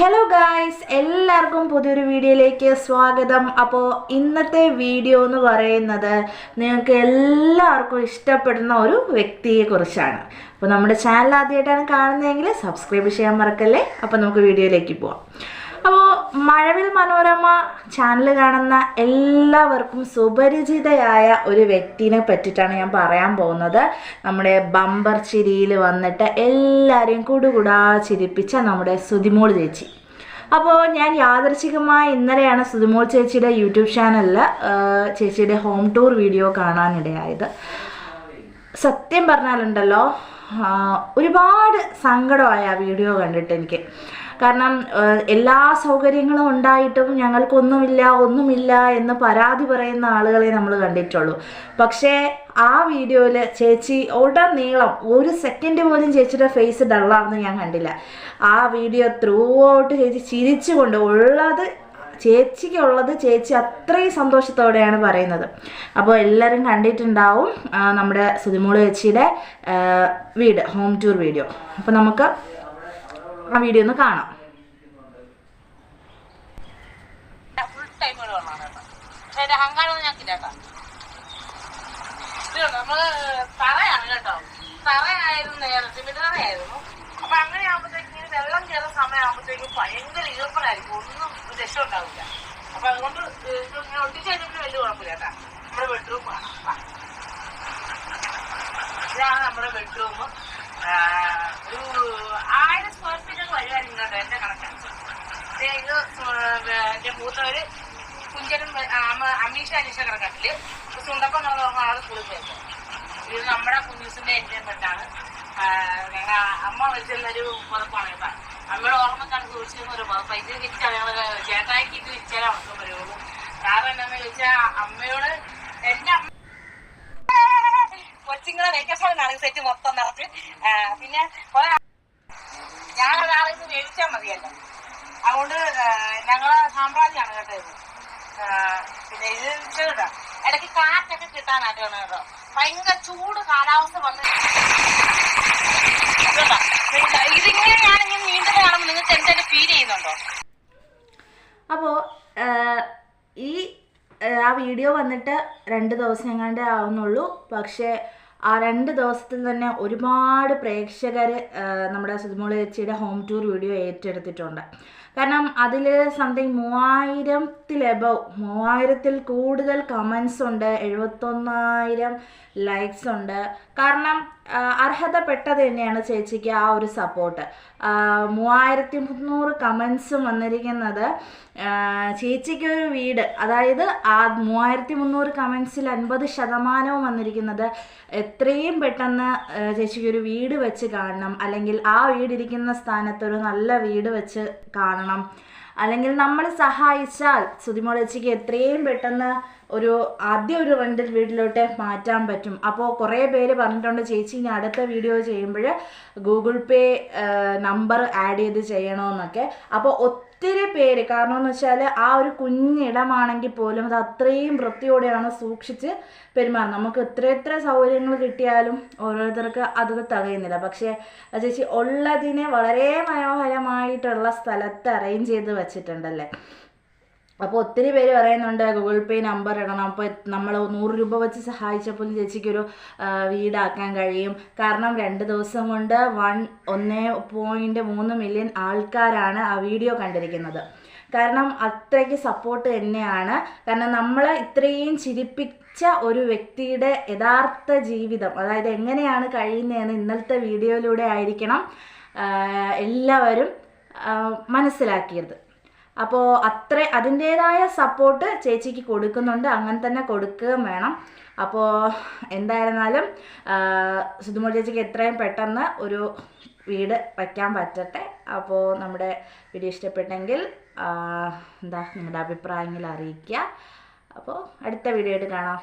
Hello guys എല്ലാവർക്കും പുതിയൊരു വീഡിയോയിലേക്ക് സ്വാഗതം. അപ്പോൾ ഇന്നത്തെ വീഡിയോ എന്ന് പറയുന്നത് നിങ്ങൾക്ക് എല്ലാവർക്കും ഇഷ്ടപ്പെടുന്ന ഒരു വ്യക്തിയെക്കുറിച്ചാണ് അപ്പോൾ നമ്മുടെ ചാനൽ ആദ്യമായിട്ടാണ് കാണുന്നതെങ്കിൽ സബ്സ്ക്രൈബ് ചെയ്യാൻ മറക്കല്ലേ? അപ്പോൾ നമുക്ക് വീഡിയോയിലേക്ക് പോവാം. അപ്പോൾ മഴവിൽ മനോരമ ചാനൽ കാണുന്ന എല്ലാവർക്കും സുപരിചിതയായ ഒരു വ്യക്തിനെ പറ്റിയിട്ടാണ് ഞാൻ പറയാൻ പോകുന്നത്. നമ്മുടെ ബമ്പർ ചിരിയിൽ വന്നിട്ട് എല്ലാവരെയും കൂടുകൂടാ ചിരിപ്പിച്ച നമ്മുടെ സുതിമോൾ ചേച്ചി. അപ്പോൾ ഞാൻ യാദർശികമായി ഇന്നലെയാണ് സുതിമോൾ ചേച്ചിയുടെ യൂട്യൂബ് ചാനലിൽ ചേച്ചിയുടെ ഹോം ടൂർ വീഡിയോ കാണാനിടയായത്. സത്യം പറഞ്ഞാലുണ്ടല്ലോ ഒരുപാട് സങ്കടമായ ആ വീഡിയോ കണ്ടിട്ട് എനിക്ക്. കാരണം എല്ലാ സൗകര്യങ്ങളും ഉണ്ടായിട്ടും ഞങ്ങൾക്കൊന്നുമില്ല ഒന്നുമില്ല എന്ന് പരാതി പറയുന്ന ആളുകളെ നമ്മൾ കണ്ടിട്ടുള്ളൂ. പക്ഷേ ആ വീഡിയോയിൽ ചേച്ചി ഉടനീളം ഒരു സെക്കൻഡ് പോലും ചേച്ചിയുടെ ഫേസ് ഡള്ളാവുന്ന ഞാൻ കണ്ടില്ല. ആ വീഡിയോ ത്രൂ ഔട്ട് ചേച്ചി ചിരിച്ചുകൊണ്ട് ഉള്ളത് ചേച്ചിക്കുള്ളത് ചേച്ചി അത്രയും സന്തോഷത്തോടെയാണ് പറയുന്നത്. അപ്പോൾ എല്ലാവരും കണ്ടിട്ടുണ്ടാവും നമ്മുടെ സുതിമോൾ ചേച്ചിയുടെ വീട് ഹോം ടൂർ വീഡിയോ അപ്പോൾ നമുക്ക് ആ വീഡിയോ ഒന്ന് കാണാം. പക്ഷെ അതിന്റെ ഞാൻ ഞങ്ങൾക്കില്ല കേട്ടോ നമ്മൾ തറയാണ് കേട്ടോ. തറയായിരുന്നു നേരത്തെ വിടറയായിരുന്നു അപ്പൊ അങ്ങനെ ആകുമ്പോഴത്തേക്ക് ഇങ്ങനെ വെള്ളം കയറുന്ന സമയമാകുമ്പോഴത്തേക്കും ഭയങ്കര ഈർപ്പനായിരിക്കും. ഒന്നും രക്ഷ ഉണ്ടാവില്ല അപ്പൊ അതുകൊണ്ട് ഇങ്ങനെ ഒട്ടിച്ച് കഴിഞ്ഞിട്ട് വലിയ കുഴപ്പമില്ല കേട്ടാ. നമ്മുടെ ബെഡ്റൂം ഇതാണ് നമ്മുടെ ബെഡ്റൂം ഒരു ആയിരം സ്ക്വയർ ഫീറ്റ് ഒക്കെ വരുമായിരിക്കും കേട്ടോ എന്റെ കണക്കാണ് ഇത് എന്റെ മൂത്തവര് കുഞ്ചനും അമീഷ അനീഷ കിടക്കട്ടിൽ സുണ്ടപ്പം നമ്മൾ ആൾ സ്കൂളിൽ പോയത് ഇത് നമ്മുടെ കുഞ്ഞൂസിന്റെ പെട്ടാണ് ഞങ്ങൾ അമ്മ വെച്ചുള്ളൊരു പുതപ്പാണ് കേട്ടോ. അമ്മയുടെ ഓർമ്മക്കാണ് സൂക്ഷിച്ചിരുന്ന ഒരു പുതപ്പ് ഇത് ഞങ്ങൾ ചേട്ടായിക്ക് ഇത് തിരിച്ചാലേ ഉറക്കം വരുള്ളൂ കാരണം എന്താന്ന് ചോദിച്ചാൽ അമ്മയോട് എന്റെ അമ്മ കൊച്ചിങ്ങളെ വെക്കേഷനാണ് സെറ്റ് മൊത്തം നിറച്ച്. പിന്നെ കുറെ ഞാനൊരാളെ മേടിച്ചാൽ മതിയല്ലോ. അതുകൊണ്ട് ഞങ്ങളെ സാമ്രാജ്യമാണ് കേട്ടോ ഇത്. ആ, പിന്നെ ഇത് ഇടയ്ക്ക് കാറ്റൊക്കെ കിട്ടാനായിട്ട് വേണം കേട്ടോ. ഭയങ്കര ചൂട് കാലാവസ്ഥ വന്ന് ഇതിങ്ങനെ ഞാനിങ്ങനെ നിങ്ങൾക്ക് എന്തെങ്കിലും ഫീൽ ചെയ്യുന്നുണ്ടോ? അപ്പോൾ ഈ ആ, ആ വീഡിയോ വന്നിട്ട് രണ്ട് ദിവസം എങ്ങാണ്ടേ ആവുന്നുള്ളൂ. പക്ഷേ ആ രണ്ട് ദിവസത്തിൽ തന്നെ ഒരുപാട് പ്രേക്ഷകർ നമ്മുടെ സുധമോളി ചേച്ചിയുടെ ഹോം ടൂർ വീഡിയോ ഏറ്റെടുത്തിട്ടുണ്ട്. കാരണം അതിൽ സംതിങ് മൂവായിരത്തിൽ എബവ് മൂവായിരത്തിൽ കൂടുതൽ കമൻസ് ഉണ്ട് എഴുപത്തൊന്നായിരം ലൈക്സ് ഉണ്ട്. കാരണം അർഹതപ്പെട്ടത് തന്നെയാണ് ചേച്ചിക്ക് ആ ഒരു സപ്പോർട്ട് മൂവായിരത്തി മുന്നൂറ് കമൻസും വന്നിരിക്കുന്നത് ചേച്ചിക്ക് ഒരു വീട്. അതായത് ആ മൂവായിരത്തി മുന്നൂറ് കമൻസിൽ അൻപത് ശതമാനവും വന്നിരിക്കുന്നത് എത്രയും പെട്ടെന്ന് ചേച്ചിക്ക് ഒരു വീട് വെച്ച് കാണണം. അല്ലെങ്കിൽ ആ വീടിരിക്കുന്ന സ്ഥാനത്ത് ഒരു നല്ല വീട് വെച്ച് കാണണം. അല്ലെങ്കിൽ നമ്മൾ സഹായിച്ചാൽ സുതിമോളച്ചിക്ക് എത്രയും പെട്ടെന്ന് ഒരു ആദ്യ ഒരു റെന്റൽ വീട്ടിലോട്ട് മാറ്റാൻ പറ്റും. അപ്പോൾ കുറേ പേര് പറഞ്ഞിട്ടുണ്ട് ചേച്ചി ഇനി അടുത്ത വീഡിയോ ചെയ്യുമ്പോൾ ഗൂഗിൾ പേ നമ്പർ ആഡ് ചെയ്ത് ചെയ്യണമെന്നൊക്കെ അപ്പോൾ ഒത്തിരി പേര്. കാരണം എന്ന് വെച്ചാൽ ആ ഒരു കുഞ്ഞിടമാണെങ്കിൽ പോലും അത് അത്രയും വൃത്തിയോടെയാണ് സൂക്ഷിച്ച് പെരുമാറുന്നത്. നമുക്ക് എത്ര എത്ര സൗകര്യങ്ങൾ കിട്ടിയാലും ഓരോരുത്തർക്ക് അത് തികയുന്നില്ല. പക്ഷേ ചേച്ചി ഉള്ളതിനെ വളരെ മനോഹരമായിട്ടുള്ള സ്ഥലത്ത് അറേഞ്ച് ചെയ്ത് വെച്ചിട്ടുണ്ടല്ലേ? അപ്പോൾ ഒത്തിരി പേര് പറയുന്നുണ്ട് ഗൂഗിൾ പേ നമ്പർ ഇടണം. അപ്പോൾ നമ്മൾ നൂറ് രൂപ വെച്ച് സഹായിച്ചപ്പോൾ ചേച്ചിക്കൊരു വീടാക്കാൻ കഴിയും. കാരണം രണ്ട് ദിവസം കൊണ്ട് വൺ ഒന്ന് പോയിന്റ് മൂന്ന് മില്യൺ ആൾക്കാരാണ് ആ വീഡിയോ കണ്ടിരിക്കുന്നത്. കാരണം അത്രയ്ക്ക് സപ്പോർട്ട് തന്നെയാണ്. കാരണം നമ്മൾ ഇത്രയും ചിരിപ്പിച്ച ഒരു വ്യക്തിയുടെ യഥാർത്ഥ ജീവിതം അതായത് എങ്ങനെയാണ് കഴിയുന്നതെന്ന് ഇന്നലത്തെ വീഡിയോയിലൂടെ ആയിരിക്കണം എല്ലാവരും മനസ്സിലാക്കിയത്. അപ്പോൾ അത്ര അതിന്റേതായ സപ്പോർട്ട് ചേച്ചിക്ക് കൊടുക്കുന്നുണ്ട്. അങ്ങനെ തന്നെ കൊടുക്കുകയും വേണം. അപ്പോൾ എന്തായിരുന്നാലും സുധുമോൾ ചേച്ചിക്ക് എത്രയും പെട്ടെന്ന് ഒരു വീട് വയ്ക്കാൻ പറ്റട്ടെ. അപ്പോൾ നമ്മുടെ വീഡിയോ ഇഷ്ടപ്പെട്ടെങ്കിൽ എന്താ നിങ്ങളുടെ അഭിപ്രായങ്ങൾ അറിയിക്കുക. അപ്പോൾ അടുത്ത വീഡിയോ ആയിട്ട് കാണാം.